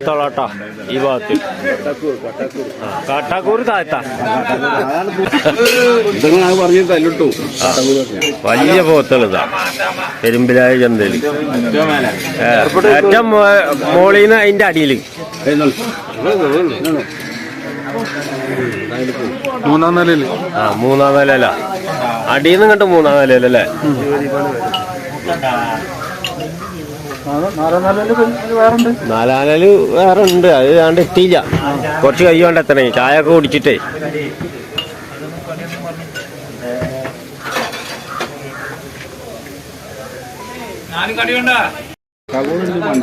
തൊളാട്ടാ ഈ ഭാഗത്ത്. കാട്ടാക്കൂർ താഴ്ത്ത. വലിയ പോത്തുള്ളതാ പെരുമ്പിലായ ചന്തയിൽ. ഏറ്റവും മോളിന്ന് മോളീന്ന് അതിന്റെ അടിയിൽ മൂന്നാം നില ആ മൂന്നാം നില അടിയിൽ നിന്ന് കണ്ട് മൂന്നാം നിലയിലല്ലേ? നാലാം നില വേറെ ഉണ്ട് അത് ഏതാണ്ട് എത്തിയില്ല. കുറച്ച് കൈ കൊണ്ട് എത്തണേ. ചായ ഒക്കെ കുടിച്ചിട്ടേ.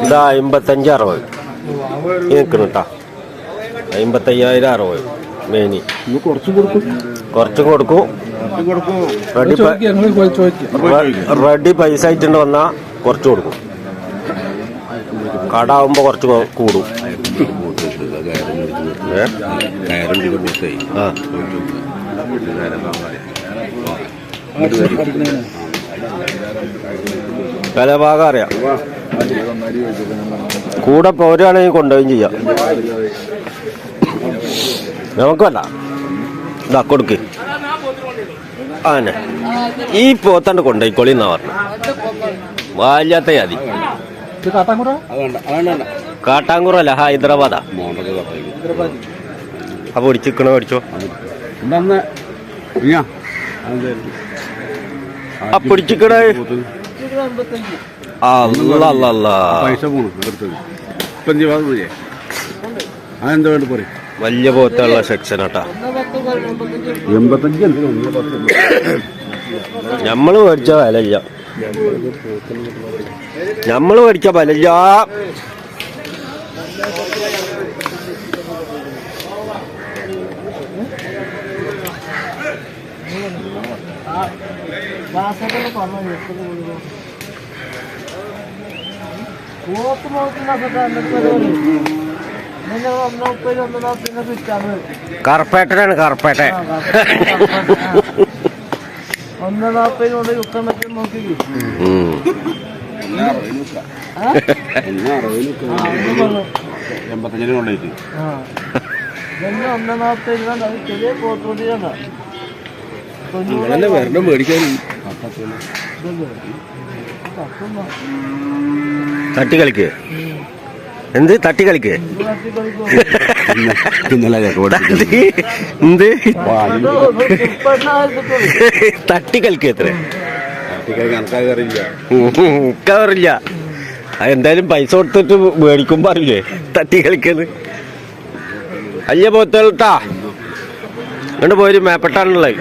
ഇതാ അമ്പത്തഞ്ച് അറുപത്. നിൽക്കണം കേട്ടാ അമ്പത്തയ്യായിരം അറുപത്. മേനി. കുറച്ച് കൊടുക്കും. കുറച്ച് കൊടുക്കും. കൊടുക്കും. റെഡി റെഡി പൈസ ആയിട്ടുണ്ട് വന്നാ കുറച്ച് കൊടുക്കും. കട ആവുമ്പോ കുറച്ച് കൂടും. വില ഭാഗം അറിയാം. കൂടെ പോരുകയാണെങ്കിൽ കൊണ്ടുപോയും ചെയ്യാം. നമുക്കല്ല ഇതാ കൊടുക്ക്. ആനെ ഈ പോത്തണ്ട് കൊണ്ടുപോയിക്കോളി എന്നാ പറഞ്ഞു. വാല്ലാത്ത യാതി കാട്ടാങ്കുറല്ല ഹൈദരാബാദാ. അപ്പൊ ഒടിച്ചിക്കണോ ഒടിച്ചോ പിടിച്ചിക്കണേ വലിയ പോത്തുള്ള സെക്ഷൻ ആട്ടാ. എൺപത്തഞ്ച്. ഞമ്മൾ മേടിച്ച വിലയില്ല. ഞമ്മൾ മേടിച്ച വിലയില്ല പോത്ത് നോക്കുന്ന കറുപ്പേട്ടനാണ് കറുപ്പേട്ട ഒന്ന് യുക്കം വെച്ച് നോക്കി ഉം. എൺപത്തഞ്ചിന് ആ. ഇതന്നെ ഒന്ന് അത് ചെറിയ മേടിക്കാൻ? തട്ടി കളിക്ക് എന്ത്? തട്ടി കളിക്ക് തട്ടി എന്ത്? തട്ടി കളിക്ക് എത്ര? കവറില്ല എന്തായാലും പൈസ കൊടുത്തിട്ട് മേടിക്കുമ്പോ അറിയില്ലേ തട്ടി കളിക്കത് അയ്യ പോത്തട്ടാ അങ്ങോട്ട് പോയി മേപ്പെട്ടാണുള്ളത്.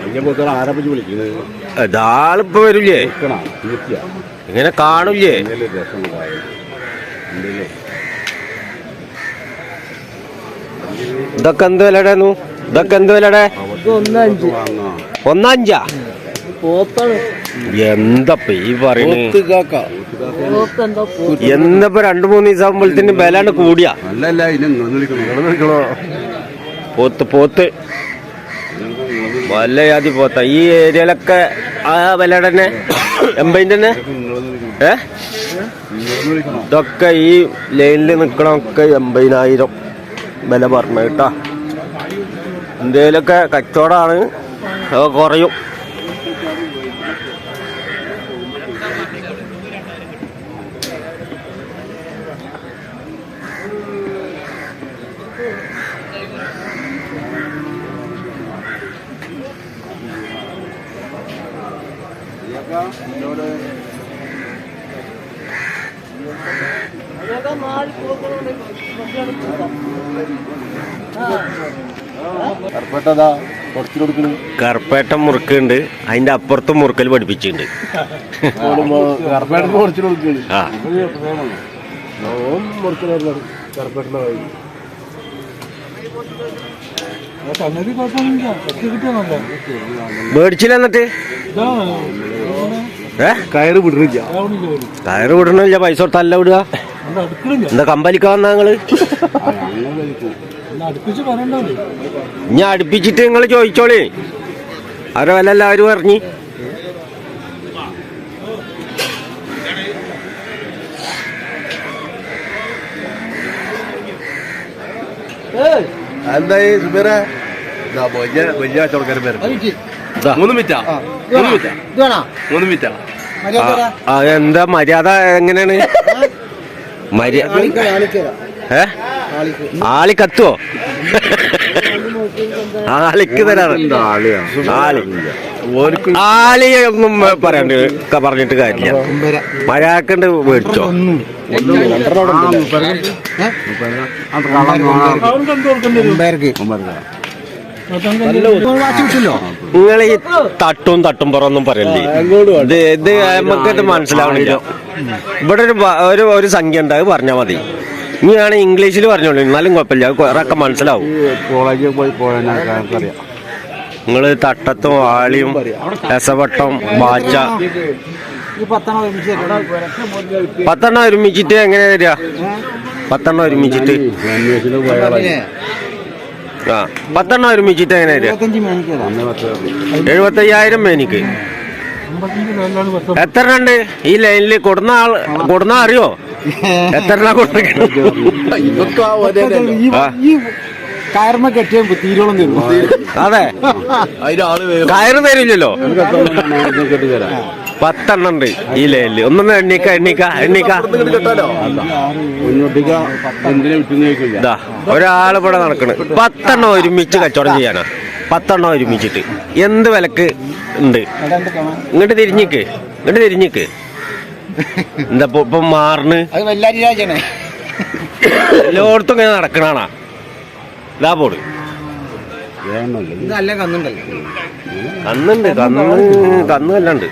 അതിന്റെ പുറത്തോളം ആരപ്പിച്ച് വിളിക്കുന്നത് ഇതാളിപ്പോ വരില്ലേ ഇങ്ങനെ കാണൂലേ? ഇതൊക്കെ എന്ത് വിലടേന്നു ഇതൊക്കെ എന്ത് വിലടെ? ഒന്നഞ്ച്. എന്തപ്പ ഈ പറയണേ? പോത്ത് എന്താ പോത്ത്. എന്നപ്പോ രണ്ടു മൂന്ന് ദിവസം ആകുമ്പോഴത്തേന് വിലാണ് കൂടിയാ? പോത്ത് പോത്ത്. വല്ല ജാതി പോത്ത. ഈ ഏരിയയിലൊക്കെ ആ വില തന്നെ എൺപതിന്റെ തന്നെ ഏ ഇതൊക്കെ ഈ ലൈനിൽ നിൽക്കണമൊക്കെ എൺപതിനായിരം. വില പറഞ്ഞു കേട്ടാ. എന്തേലൊക്കെ കച്ചവടമാണ് അത് കുറയും. പോത്തുകളുണ്ട് കർപ്പട്ടതാ കുറച്ച് കൊടുക്കണം. കറുപ്പേട്ട മുറുക്കുണ്ട്. അതിന്റെ അപ്പുറത്തും മുറുക്കൽ പഠിപ്പിച്ചിട്ടുണ്ട്. കർപ്പേട്ട കുറച്ച് കൊടുക്കണം. മേടിച്ചില്ല എന്നിട്ട്? കയറ് വിടുന്നില്ല കയറ് വിടണില്ല. പൈസ കൊടുത്തല്ല വിടുക. എന്താ കമ്പലിക്കാന്നാ നിങ്ങൾ? ഇനി അടുപ്പിച്ചിട്ട് നിങ്ങൾ ചോദിച്ചോളേ. അവരെ വല്ല എല്ലാവരും പറഞ്ഞു ഏയ്. എന്തായി സുബേറെ? വലിയ വലിയ കച്ചവടക്കാരൻ പേര്. ഇതാ. മൂന്ന് മിറ്റാ മൂന്ന് മിറ്റാ ഇത് വേണോ? മൂന്ന് മിറ്റാ മര്യാദ എന്താ മര്യാദ എങ്ങനെയാണ്? മര്യാദ ഏ? ആളി കത്തുവോ? ആളിക്ക് തരാറ്. ആളി. ഒന്നും പറയണ്ട് പറഞ്ഞിട്ട് കാര്യമില്ല. മരാക്കണ്ട് മേടിച്ചോ. നിങ്ങൾ ഈ തട്ടും തട്ടും പുറമൊന്നും പറയല്ലേ? ഇത് ഇത് നമുക്കിത് മനസ്സിലാവണില്ല. ഇവിടെ ഒരു ഒരു ഒരു സംഖ്യ ഉണ്ട് അത് പറഞ്ഞാൽ മതി. ഇനിയാണ് ഇംഗ്ലീഷിൽ പറഞ്ഞോളൂ. എന്നാലും കുഴപ്പമില്ല. അത് കുറെയൊക്കെ മനസ്സിലാവും. കോളേജിൽ പോയി പോയാൽ നിങ്ങൾ നിങ്ങൾ തട്ടത്തും ആളിയും രസവട്ടം ബാച്ച പത്തെണ്ണം ഒരുമിച്ചിട്ട് എങ്ങനെ തരിക പത്തെണ്ണം ഒരുമിച്ചിട്ട്. ആ പത്തെണ്ണം ഒരുമിച്ചിട്ട് എങ്ങനെ തരിക. എഴുപത്തയ്യായിരം മേനിക്ക്. എത്ര ഉണ്ട് ഈ ലൈനിൽ കൊടുന്ന ആൾ കൊടുന്ന അറിയോ? എത്ര എണ്ണം കൊടുക്കണം? ഇതൊക്കെ ആ ഒരേ ഈ- കയർമ കെട്ടിയ തീരോളം തരും. അതെ. കയറ് തരില്ലല്ലോ. പത്തെണ്ണം ഉണ്ട് ഈ ലൈനിൽ ഒന്നൊന്ന് എണ്ണിക്ക എണ്ണിക്ക എണ്ണിക്ക. ഒരാൾ ഇവിടെ നടക്കണ്. പത്തെണ്ണം ഒരുമിച്ച് കച്ചവടം ചെയ്യാനാ. പത്തെണ്ണം ഒരുമിച്ചിട്ട്. എന്ത് വിലക്ക് ഉണ്ട്? ഇങ്ങോട്ട് തിരിഞ്ഞിക്ക്. ഇങ്ങോട്ട് തിരിഞ്ഞിക്ക്. എന്താ ഇപ്പൊ മാറിന്? എല്ലായിടത്തും ഇങ്ങനെ നടക്കണാണാ. ഇതാ പോട്. കന്നുണ്ട് കന്ന് കന്ന് എല്ലാം ഉണ്ട്